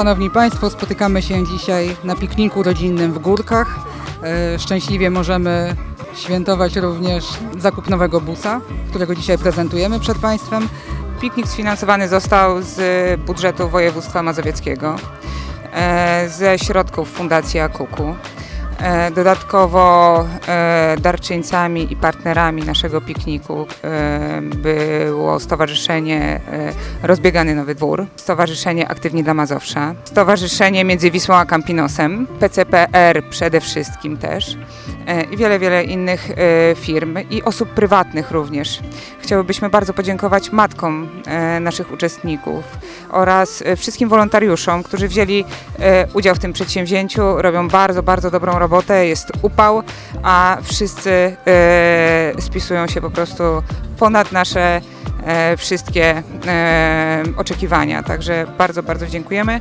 Szanowni Państwo, spotykamy się dzisiaj na pikniku rodzinnym w Górkach. E, Szczęśliwie możemy świętować również zakup nowego busa, którego dzisiaj prezentujemy przed Państwem. Piknik sfinansowany został z budżetu województwa mazowieckiego, e, ze środków Fundacji Akuku. E, Dodatkowo e, darczyńcami i partnerami naszego pikniku było Stowarzyszenie Rozbiegany Nowy Dwór, Stowarzyszenie Aktywni dla Mazowsza, Stowarzyszenie Między Wisłą a Campinossem, PCPR przede wszystkim też i wiele, wiele innych e, firm i osób prywatnych również. Chciałybyśmy bardzo podziękować matkom e, naszych uczestników oraz e, wszystkim wolontariuszom, którzy wzięli e, udział w tym przedsięwzięciu. Robią bardzo, bardzo dobrą robotę. Jest upał, a wszyscy e, spisują się po prostu ponad nasze e, wszystkie e, oczekiwania. Także bardzo, bardzo dziękujemy.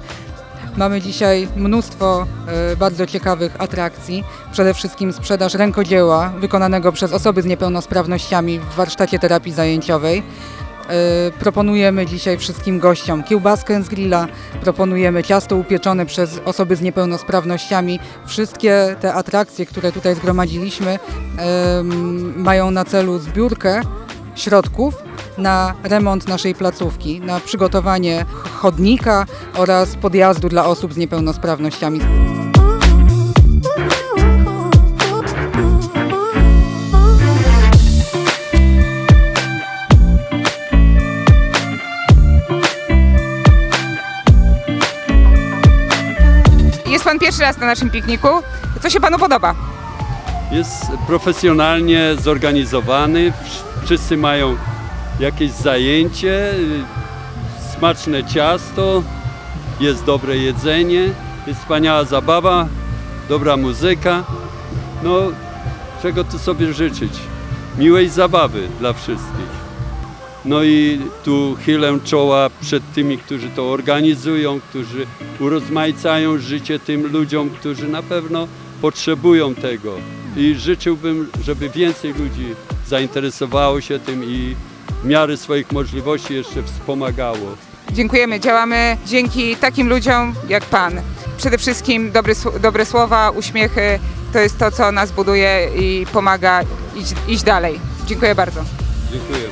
Mamy dzisiaj mnóstwo e, bardzo ciekawych atrakcji. Przede wszystkim sprzedaż rękodzieła wykonanego przez osoby z niepełnosprawnościami w warsztacie terapii zajęciowej. E, Proponujemy dzisiaj wszystkim gościom kiełbaskę z grilla, proponujemy ciasto upieczone przez osoby z niepełnosprawnościami. Wszystkie te atrakcje, które tutaj zgromadziliśmy, em, mają na celu zbiórkę środków na remont naszej placówki, na przygotowanie chodnika oraz podjazdu dla osób z niepełnosprawnościami. Jest Pan pierwszy raz na naszym pikniku. Co się Panu podoba? jest profesjonalnie zorganizowany, wsz- wszyscy mają jakieś zajęcie, y, smaczne ciasto, jest dobre jedzenie, jest wspaniała zabawa, dobra muzyka. No, czego tu sobie życzyć? Miłej zabawy dla wszystkich. No i tu chylę czoła przed tymi, którzy to organizują, którzy urozmaicają życie tym ludziom, którzy na pewno potrzebują tego. I życzyłbym, żeby więcej ludzi zainteresowało się tym i w miarę swoich możliwości jeszcze wspomagało. Dziękujemy. Działamy dzięki takim ludziom jak Pan. Przede wszystkim dobre, dobre słowa, uśmiechy to jest to, co nas buduje i pomaga iść, iść dalej. Dziękuję bardzo. Dziękuję.